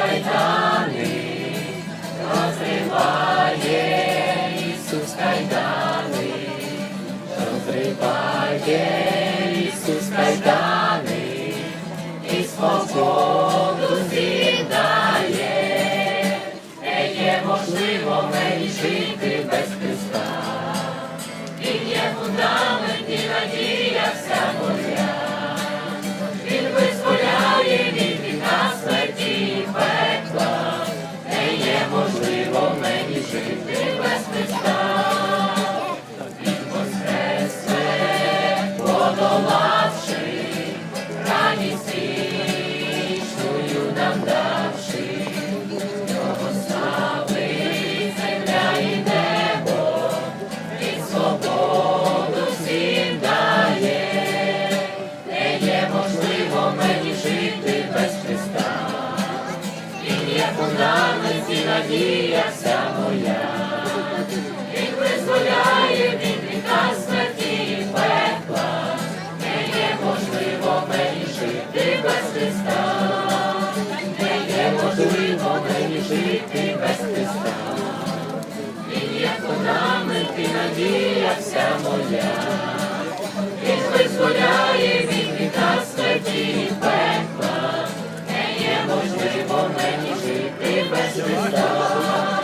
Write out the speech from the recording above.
кайдани, розриває Ісус кайдани, розриває Ісус кайдани, і свободу зідає, не є можливо мені жити. нам його слави, земля і небо, і свободу всім не є можливо мені жити без Христа, і є фундамент, і надія вся моя. надія вся моя, він визволяє від віта смерті і пекла, не є можливо мені жити без Христа.